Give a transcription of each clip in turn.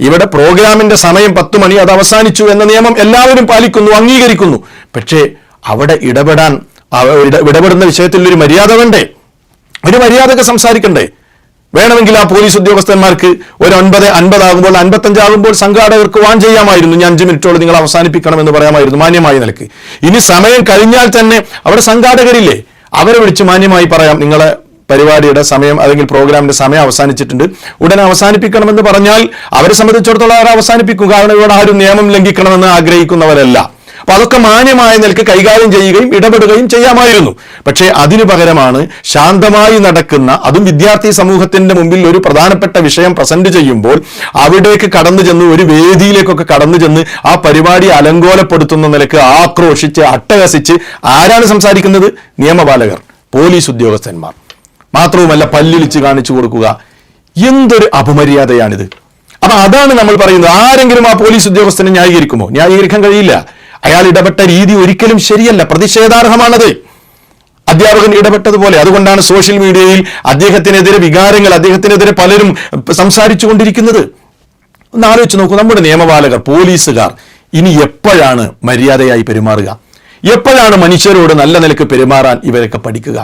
ഇവിടെ പ്രോഗ്രാമിന്റെ സമയം പത്ത് മണി അത് അവസാനിച്ചു എന്ന നിയമം എല്ലാവരും പാലിക്കുന്നു അംഗീകരിക്കുന്നു. പക്ഷേ അവിടെ ഇടപെടാൻ ഇടപെടുന്ന വിഷയത്തിൽ ഒരു മര്യാദ വേണ്ടേ? ഒരു മര്യാദയ്ക്ക് സംസാരിക്കണ്ടേ? വേണമെങ്കിൽ ആ പോലീസ് ഉദ്യോഗസ്ഥന്മാർക്ക് ഒരു ഒൻപത് അൻപതാകുമ്പോൾ അൻപത്തഞ്ചാകുമ്പോൾ സംഘാടകർക്ക് വാൺ ചെയ്യാമായിരുന്നു. ഞാൻ അഞ്ച് മിനിറ്റോട് നിങ്ങൾ അവസാനിപ്പിക്കണം എന്ന് പറയാമായിരുന്നു മാന്യമായ നിലയ്ക്ക്. ഇനി സമയം കഴിഞ്ഞാൽ തന്നെ അവിടെ സംഘാടകരില്ലേ? അവരെ വിളിച്ച് മാന്യമായി പറയാം നിങ്ങളെ പരിപാടിയുടെ സമയം അല്ലെങ്കിൽ പ്രോഗ്രാമിന്റെ സമയം അവസാനിച്ചിട്ടുണ്ട്. ഉടനെ അവസാനിപ്പിക്കണമെന്ന് പറഞ്ഞാൽ അവരെ സംബന്ധിച്ചിടത്തോളം അവർ അവസാനിപ്പിക്കും കാരണം ഇവിടെ ആരും നിയമം ലംഘിക്കണമെന്ന് ആഗ്രഹിക്കുന്നവരല്ല. അപ്പൊ അതൊക്കെ മാന്യമായ നിലയ്ക്ക് കൈകാര്യം ചെയ്യുകയും ഇടപെടുകയും ചെയ്യാമായിരുന്നു. പക്ഷേ അതിനു പകരമാണ് ശാന്തമായി നടക്കുന്ന അതും വിദ്യാർത്ഥി സമൂഹത്തിന്റെ മുമ്പിൽ ഒരു പ്രധാനപ്പെട്ട വിഷയം പ്രസന്റ് ചെയ്യുമ്പോൾ അവിടേക്ക് കടന്നു ചെന്ന് ഒരു വേദിയിലേക്കൊക്കെ കടന്നു ചെന്ന് ആ പരിപാടി അലങ്കോലപ്പെടുത്തുന്ന നിലയ്ക്ക് ആക്രോശിച്ച് അട്ടഹസിച്ച് ആരാണ് സംസാരിക്കുന്നത്? നിയമപാലകർ പോലീസ് ഉദ്യോഗസ്ഥന്മാർ. മാത്രവുമല്ല പല്ലിളിച്ച് കാണിച്ചു കൊടുക്കുക. എന്തൊരു അപമര്യാദയാണിത്. അപ്പൊ അതാണ് നമ്മൾ പറയുന്നത്. ആരെങ്കിലും ആ പോലീസ് ഉദ്യോഗസ്ഥനെ ന്യായീകരിക്കുമോ? ന്യായീകരിക്കാൻ കഴിയില്ല. അയാൾ ഇടപെട്ട രീതി ഒരിക്കലും ശരിയല്ല. പ്രതിഷേധാർഹമാണത്. അധ്യാപകൻ ഇടപെട്ടതുപോലെ. അതുകൊണ്ടാണ് സോഷ്യൽ മീഡിയയിൽ അദ്ദേഹത്തിനെതിരെ വികാരങ്ങൾ അദ്ദേഹത്തിനെതിരെ പലരും സംസാരിച്ചു കൊണ്ടിരിക്കുന്നത്. ഒന്ന് ആലോചിച്ച് നോക്കൂ. നമ്മുടെ നിയമപാലകർ പോലീസുകാർ ഇനി എപ്പോഴാണ് മര്യാദയായി പെരുമാറുക? എപ്പോഴാണ് മനുഷ്യരോട് നല്ല നിലയ്ക്ക് പെരുമാറാൻ ഇവരൊക്കെ പഠിക്കുക?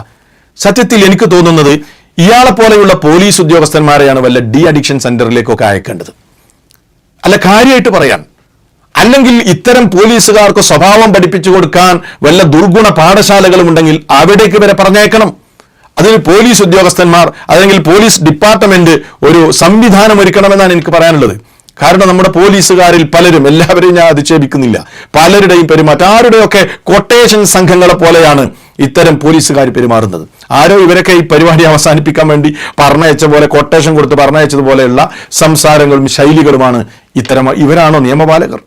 സത്യത്തിൽ എനിക്ക് തോന്നുന്നത് ഇയാളെ പോലെയുള്ള പോലീസ് ഉദ്യോഗസ്ഥന്മാരെയാണ് വല്ല ഡി അഡിക്ഷൻ സെന്ററിലേക്കൊക്കെ അയക്കേണ്ടത്. അല്ല കാര്യമായിട്ട് പറയാൻ അല്ലെങ്കിൽ ഇത്തരം പോലീസുകാർക്ക് സ്വഭാവം പഠിപ്പിച്ചു കൊടുക്കാൻ വല്ല ദുർഗുണ പാഠശാലകളും ഉണ്ടെങ്കിൽ അവിടേക്ക് വരെ പറഞ്ഞേക്കണം അതിന് പോലീസ് ഉദ്യോഗസ്ഥന്മാർ അല്ലെങ്കിൽ പോലീസ് ഡിപ്പാർട്ട്മെന്റ് ഒരു സംവിധാനം ഒരുക്കണമെന്നാണ് എനിക്ക് പറയാനുള്ളത്. കാരണം നമ്മുടെ പോലീസുകാരിൽ പലരും എല്ലാവരെയും ഞാൻ അധിക്ഷേപിക്കുന്നില്ല. പലരുടെയും പെരുമാറ്റം ആരുടെയൊക്കെ കൊട്ടേഷൻ സംഘങ്ങളെ പോലെയാണ് ഇത്തരം പോലീസുകാർ പെരുമാറുന്നത്? ആരോ ഇവരൊക്കെ ഈ പരിപാടി അവസാനിപ്പിക്കാൻ വേണ്ടി പറഞ്ഞയച്ച പോലെ കൊട്ടേഷൻ കൊടുത്ത് പറഞ്ഞയച്ചതുപോലെയുള്ള സംസാരങ്ങളും ശൈലികളുമാണ് ഇത്തരം ഇവരാണോ നിയമപാലകർ?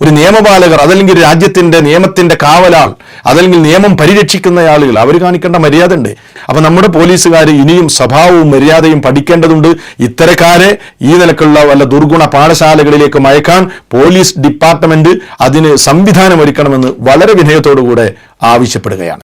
ഒരു നിയമപാലകർ അതല്ലെങ്കിൽ രാജ്യത്തിന്റെ നിയമത്തിന്റെ കാവലാൾ അതല്ലെങ്കിൽ നിയമം പരിരക്ഷിക്കുന്ന ആളുകൾ അവർ കാണിക്കേണ്ട മര്യാദ ഉണ്ട്. അപ്പം നമ്മുടെ പോലീസുകാർ ഇനിയും സ്വഭാവവും മര്യാദയും പഠിക്കേണ്ടതുണ്ട്. ഇത്തരക്കാരെ ഈ നിലക്കുള്ള വല്ല ദുർഗുണ പാഠശാലകളിലേക്ക് മയക്കാൻ പോലീസ് ഡിപ്പാർട്ട്മെന്റ് അതിന് സംവിധാനം ഒരുക്കണമെന്ന് വളരെ വിനയത്തോടുകൂടെ ആവശ്യപ്പെടുകയാണ്.